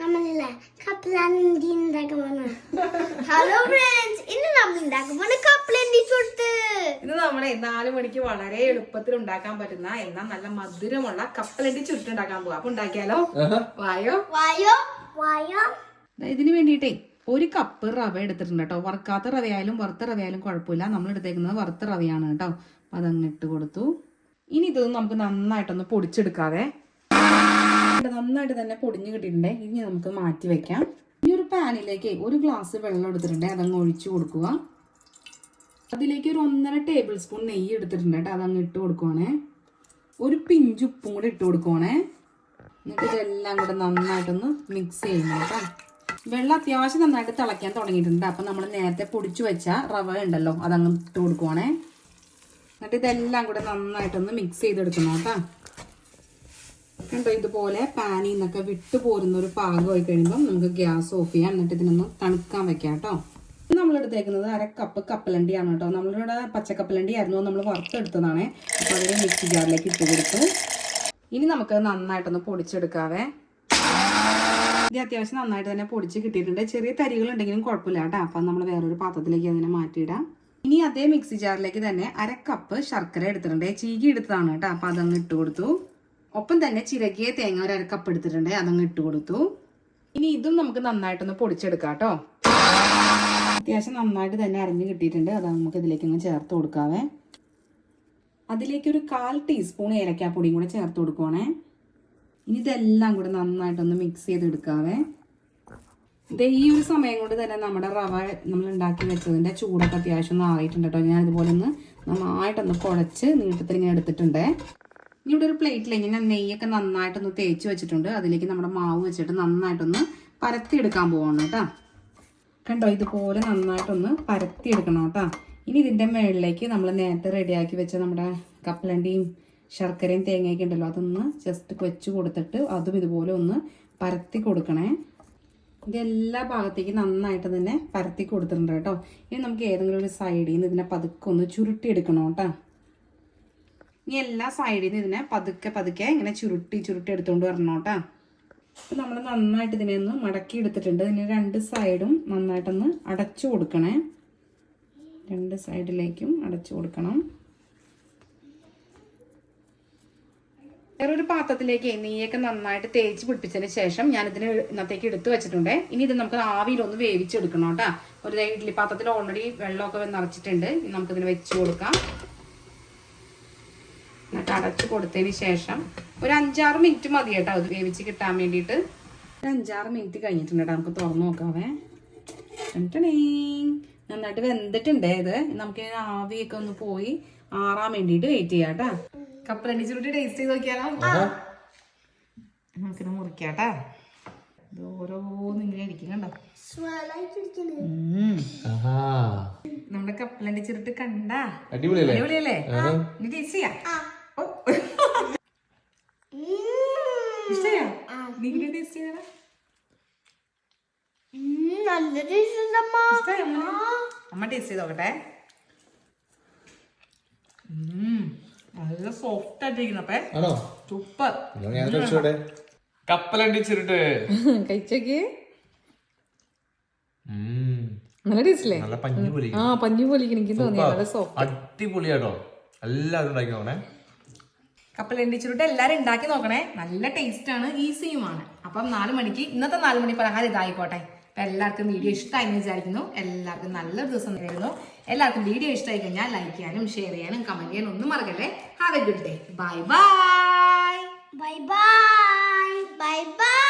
നമ്മളില്ലേ കപ്പലണ്ടി ഉണ്ടാക്കാൻ പോണ ഹലോ ഫ്രണ്ട്സ് ഇന്ന് നമ്മൾ ഉണ്ടാക്കാൻ പോണ കപ്പലണ്ടി ചുട്ട് ഇത് നമ്മളെ നാല് മണിക്ക് വളരെ എളുപ്പത്തിൽ ഉണ്ടാക്കാൻ പറ്റുന്ന എന്നാൽ നല്ല മധുരമുള്ള കപ്പലണ്ടി ചുരുട്ടുണ്ടാക്കാൻ പോവാ. അപ്പൊ ഉണ്ടാക്കിയാലോ? വായോ? വായോ? വായോ? ദാ ഇതിന് വേണ്ടിയിട്ടേ ഒരു കപ്പ് റവ എടുത്തിട്ടുണ്ട് കേട്ടോ. വറുക്കാത്ത റവയായാലും വറുത്ത റവയായാലും കുഴപ്പമില്ല. നമ്മൾ എടുത്തേക്കുന്നത് വറുത്ത റവയാണ് കേട്ടോ. അപ്പൊ അതങ്ങ് ഇട്ട് കൊടുത്തു. ഇനി ഇതൊന്നും നമുക്ക് നന്നായിട്ടൊന്ന് പൊടിച്ചെടുക്കാവേ. ഇത് നന്നായിട്ട് തന്നെ പൊടിഞ്ഞു കിട്ടിയിട്ടുണ്ട്. ഇനി നമുക്ക് മാറ്റി വെക്കാം. ഈ ഒരു പാനിലേക്ക് ഒരു ഗ്ലാസ് വെള്ളം എടുത്തിട്ടുണ്ട്. അതങ്ങ് ഒഴിച്ചു കൊടുക്കുക. അതിലേക്ക് ഒരു ഒന്നര ടേബിൾ സ്പൂൺ നെയ്യ് എടുത്തിട്ടുണ്ട് കേട്ടോ. അതങ്ങ് ഇട്ട് കൊടുക്കുവാണേ. ഒരു പിഞ്ച് ഉപ്പും കൂടി ഇട്ട് കൊടുക്കുവാണേ. എന്നിട്ട് ഇതെല്ലാം കൂടെ നന്നായിട്ടൊന്ന് മിക്സ് ചെയ്യണം കേട്ടോ. വെള്ളം അത്യാവശ്യം നന്നായിട്ട് തിളയ്ക്കാൻ തുടങ്ങിയിട്ടുണ്ട്. അപ്പം നമ്മൾ നേരത്തെ പൊടിച്ചു വെച്ച റവ ഉണ്ടല്ലോ അതങ്ങ് ഇട്ട് കൊടുക്കുവാണേ. എന്നിട്ട് ഇതെല്ലാം കൂടെ നന്നായിട്ടൊന്ന് മിക്സ് ചെയ്തെടുക്കണം കേട്ടോ. കണ്ടോ ഇതുപോലെ പാനിൽ നിന്നൊക്കെ വിട്ടു പോരുന്ന ഒരു പാകമായി കഴിയുമ്പോൾ നമുക്ക് ഗ്യാസ് ഓഫ് ചെയ്യാം. എന്നിട്ട് ഇതിനൊന്ന് തണുക്കാൻ വെക്കാം കേട്ടോ. നമ്മളെടുത്തേക്കുന്നത് അര കപ്പ് കപ്പലണ്ടിയാണ് കേട്ടോ. നമ്മളിവിടെ പച്ചക്കപ്പലണ്ടി ആയിരുന്നു നമ്മൾ വറുത്തെടുത്തതാണേ. അപ്പോൾ അതിന് മിക്സി ജാറിലേക്ക് ഇട്ട് കൊടുത്തു. ഇനി നമുക്ക് നന്നായിട്ടൊന്ന് പൊടിച്ചെടുക്കാവേ. ഇത് അത്യാവശ്യം നന്നായിട്ട് തന്നെ പൊടിച്ച് കിട്ടിയിട്ടുണ്ട്. ചെറിയ തരികൾ ഉണ്ടെങ്കിലും കുഴപ്പമില്ല കേട്ടോ. അപ്പം നമ്മൾ വേറൊരു പാത്രത്തിലേക്ക് അതിനെ മാറ്റിയിടാം. ഇനി അതേ മിക്സി ജാറിലേക്ക് തന്നെ അര കപ്പ് ശർക്കര എടുത്തിട്ടുണ്ട്. ചീകി എടുത്തതാണ് കേട്ടോ. അപ്പം അതങ്ങ് ഇട്ട് കൊടുത്തു. ഒപ്പം തന്നെ ചിരകിയ തേങ്ങ ഒരു അരക്കപ്പ് കപ്പ് എടുത്തിട്ടുണ്ട്. അതങ്ങ് ഇട്ട് കൊടുത്തു. ഇനി ഇതും നമുക്ക് നന്നായിട്ടൊന്ന് പൊടിച്ചെടുക്കാം കേട്ടോ. അത്യാവശ്യം നന്നായിട്ട് തന്നെ അരഞ്ഞു കിട്ടിയിട്ടുണ്ട്. അത് നമുക്ക് ഇതിലേക്ക് അങ്ങ് ചേർത്ത് കൊടുക്കാവേ. അതിലേക്ക് ഒരു കാൽ ടീസ്പൂൺ ഏലക്കാപ്പൊടിയും കൂടെ ചേർത്ത് കൊടുക്കുവാണേ. ഇനി ഇതെല്ലാം കൂടെ നന്നായിട്ടൊന്ന് മിക്സ് ചെയ്തെടുക്കാവേ. ഇതേ ഈ ഒരു സമയം കൊണ്ട് തന്നെ നമ്മുടെ റവ നമ്മൾ ഉണ്ടാക്കി വെച്ചതിന്റെ ചൂടൊക്കെ അത്യാവശ്യം ഒന്ന് ആറിയിട്ടുണ്ട് കേട്ടോ. ഞാൻ ഇതുപോലെ ഒന്ന് നന്നായിട്ടൊന്ന് കുഴച്ച് നീട്ടത്തിൽ ഇങ്ങനെ എടുത്തിട്ടുണ്ടേ. ഇനി ഇവിടെ ഒരു പ്ലേറ്റിൽ ഇങ്ങനെ നെയ്യൊക്കെ നന്നായിട്ടൊന്ന് തേച്ച് വെച്ചിട്ടുണ്ട്. അതിലേക്ക് നമ്മുടെ മാവ് വെച്ചിട്ട് നന്നായിട്ടൊന്ന് പരത്തി എടുക്കാൻ പോവാണ് കേട്ടോ. കണ്ടോ ഇതുപോലെ നന്നായിട്ടൊന്ന് പരത്തി എടുക്കണം കേട്ടോ. ഇനി ഇതിന്റെ മുകളിലേക്ക് നമ്മൾ നേരത്തെ റെഡിയാക്കി വെച്ച നമ്മുടെ കപ്പലണ്ടിയും ശർക്കരയും തേങ്ങയൊക്കെ ഉണ്ടല്ലോ അതൊന്ന് ജസ്റ്റ് വെച്ച് കൊടുത്തിട്ട് അതും ഇതുപോലെ ഒന്ന് പരത്തി കൊടുക്കണേ. ഇതെല്ലാ ഭാഗത്തേക്കും നന്നായിട്ട് തന്നെ പരത്തി കൊടുത്തിട്ടുണ്ട് കേട്ടോ. ഇനി നമുക്ക് ഏതെങ്കിലും ഒരു സൈഡിൽ നിന്ന് ഇതിനെ പതുക്കെ ഒന്ന് ചുരുട്ടി എടുക്കണം കേട്ടോ. ഇനി എല്ലാ സൈഡിൽ നിന്ന് ഇതിനെ പതുക്കെ പതുക്കെ ഇങ്ങനെ ചുരുട്ടി ചുരുട്ടി എടുത്തുകൊണ്ട് വരണം കേട്ടോ. അപ്പം നമ്മൾ നന്നായിട്ട് ഇതിനെ ഒന്ന് മടക്കി എടുത്തിട്ടുണ്ട്. ഇതിന് രണ്ട് സൈഡും നന്നായിട്ടൊന്ന് അടച്ചു കൊടുക്കണേ. രണ്ട് സൈഡിലേക്കും അടച്ചു കൊടുക്കണം. വേറൊരു പാത്രത്തിലേക്ക് നെയ്യൊക്കെ നന്നായിട്ട് തേച്ച് പിടിപ്പിച്ചതിന് ശേഷം ഞാൻ ഇതിന് ഇന്നത്തേക്ക് എടുത്തു വെച്ചിട്ടുണ്ട്. ഇനി ഇത് നമുക്ക് ആവിയിലൊന്ന് വേവിച്ചെടുക്കണം കേട്ടോ. ഒരു ഇഡ്ഡലി പാത്രത്തിൽ ഓൾറെഡി വെള്ളമൊക്കെ നിറച്ചിട്ടുണ്ട്. നമുക്കിതിന് വെച്ച് കൊടുക്കാം. അടച്ചു കൊടുത്തതിന് ശേഷം ഒരു അഞ്ചാറ് മിനിറ്റ് മതി കേട്ടോ അത് വേവിച്ച് കിട്ടാൻ വേണ്ടിയിട്ട്. ഒരു അഞ്ചാറ് മിനിറ്റ് കഴിഞ്ഞിട്ടുണ്ട് കേട്ടോ നമുക്ക് തുറന്നു നോക്കാവേ. നന്നായിട്ട് വെന്തിട്ടുണ്ട് ഇത്. നമുക്ക് ആവിയൊക്കെ ഒന്ന് പോയി ആറാൻ വേണ്ടിട്ട് വെയിറ്റ് ചെയ്യാം കേട്ടോ. കപ്പലണ്ടി ചുരുട്ടി ടേസ്റ്റ് ചെയ്ത് നോക്കിയാലോ? നമുക്കിത് മുറിക്കാട്ടാ കേട്ടോ. ഇത് ഓരോന്ന് ഇങ്ങനെ ഇരിക്കും കണ്ടോ. നമ്മുടെ കപ്പലണ്ടി ചുരുട്ട് കണ്ടാ? അടിപൊളിയല്ലേ? ടേസ്റ്റ് ചെയ്യാം ഓ. ഇഷ്ടമായോ നീ ടേസ്റ്റ് ചെയ്യണ? നല്ല ടേസ്റ്റ് അമ്മ ടേസ്റ്റ് ചെയ്ത് നോക്കട്ടെ. നല്ല സോഫ്റ്റ് ആയിട്ടിരിക്കുന്നപ്പേ സൂപ്പർ കഴിച്ചോക്ക്. നല്ല നല്ല പഞ്ഞി പോലെ ആ പഞ്ഞു പോലെ എനിക്ക് തോന്നി നല്ല സോഫ്റ്റ് അടിപൊളിയാട്ടോ. എല്ലാവരും ഉണ്ടാക്കി നോക്കണേ. കപ്പലണ്ടി ചുരുട്ട് എല്ലാവരും ഉണ്ടാക്കി നോക്കണേ. നല്ല ടേസ്റ്റ് ആണ് ഈസിയുമാണ് അപ്പം നാല് മണിക്ക് ഇന്നത്തെ നാല് മണി പലഹാരം ഇതായിക്കോട്ടെ. അപ്പം എല്ലാവർക്കും വീഡിയോ ഇഷ്ടമായി എന്ന് വിചാരിക്കുന്നു. എല്ലാവർക്കും നല്ലൊരു ദിവസം നേരുന്നു എല്ലാവർക്കും വീഡിയോ ഇഷ്ടമായി കഴിഞ്ഞാൽ ലൈക്ക് ചെയ്യാനും ഷെയർ ചെയ്യാനും കമന്റ് ചെയ്യാനും ഒന്നും മറക്കല്ലേ. Have a good day bye bye bye bye bye bye